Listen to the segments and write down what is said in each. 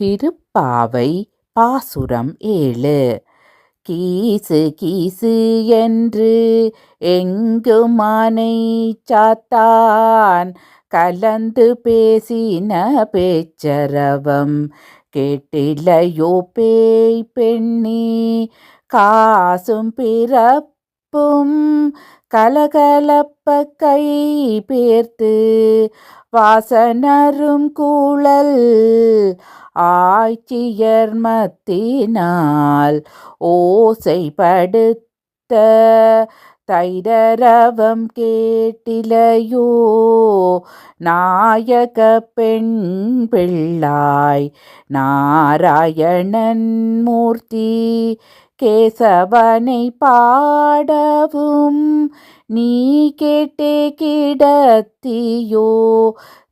திருப்பாவை பாசுரம் ஏழு. கீசு கீசு என்று எங்குமானை சாத்தான்? கலந்து பேசின பேச்சரவம் கேட்டிலையோ பேய் பெண்ணி? காசும் பிறப்பும் கலகலப்ப கை பேர்த்து. வாசனரும் கூழல் ஆய்ச்சியர்மத்தினால் ஓசைப்படுத்த தைரரவம் கேட்டிலையோ? நாயக பெண் பிள்ளாய் நாராயணன் மூர்த்தி கேசவனை பாடவும் நீ கேட்டே கிடத்தியோ?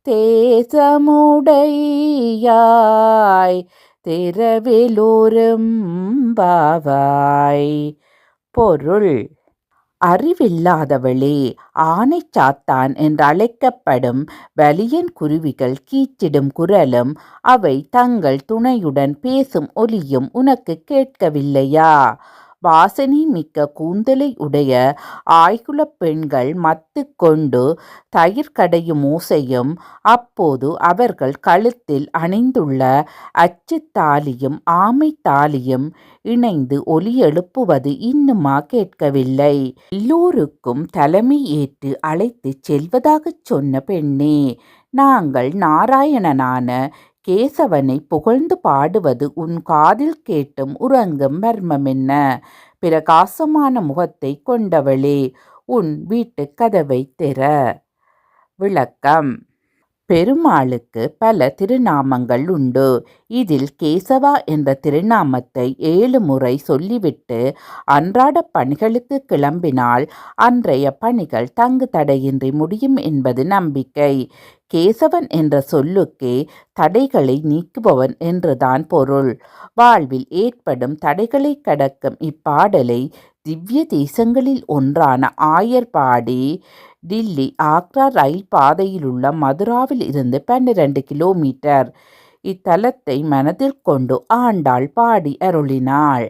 தேசமுடையாய் திரவிலோரும் பாவாய். பொருள். அறிவில்லாதவளே ஆனை சாத்தான் என்று அழைக்கப்படும் வலியன் குருவிகள் கீச்சிடும் குரலும் அவை தங்கள் துணையுடன் பேசும் ஒலியும் உனக்கு கேட்கவில்லையா? வாசனை மிக்க கூந்தலை உடைய ஆய்குலப் பெண்கள் மத்து கொண்டு தயிர் கடையும் அப்போது அவர்கள் கழுத்தில் அணிந்துள்ள அச்சு தாலியும் ஆமை தாலியும் இணைந்து ஒலி எழுப்புவது இன்னுமா கேட்கவில்லை. எல்லோருக்கும் தலைமை ஏற்று அழைத்துச் செல்வதாகச் சொன்ன பெண்ணே நாங்கள் நாராயணனான கேசவனை புகழ்ந்து பாடுவது உன் காதில் கேட்டும் உறங்கும் மர்மமென்ன பிரகாசமான முகத்தை கொண்டவளே உன் வீட்டுக் கதவை திற. விளக்கம். பெருமாளுக்கு பல திருநாமங்கள் உண்டு. இதில் கேசவா என்ற திருநாமத்தை ஏழு முறை சொல்லிவிட்டு அன்றாட பணிகளுக்கு கிளம்பினால் அன்றைய பணிகள் தங்கு தடையின்றி முடியும் என்பது நம்பிக்கை. கேசவன் என்ற சொல்லுக்கே தடைகளை நீக்குபவன் என்றுதான் பொருள். வாழ்வில் ஏற்படும் தடைகளை கடக்கும் இப்பாடலை திவ்ய தேசங்களில் ஒன்றான ஆயர் பாடி டில்லி ஆக்ரா ரயில் பாதையிலுள்ள மதுராவில் இருந்து பன்னிரண்டு கிலோமீட்டர். இத்தலத்தை மனதில் கொண்டு ஆண்டாள் பாடி அருளினாள்.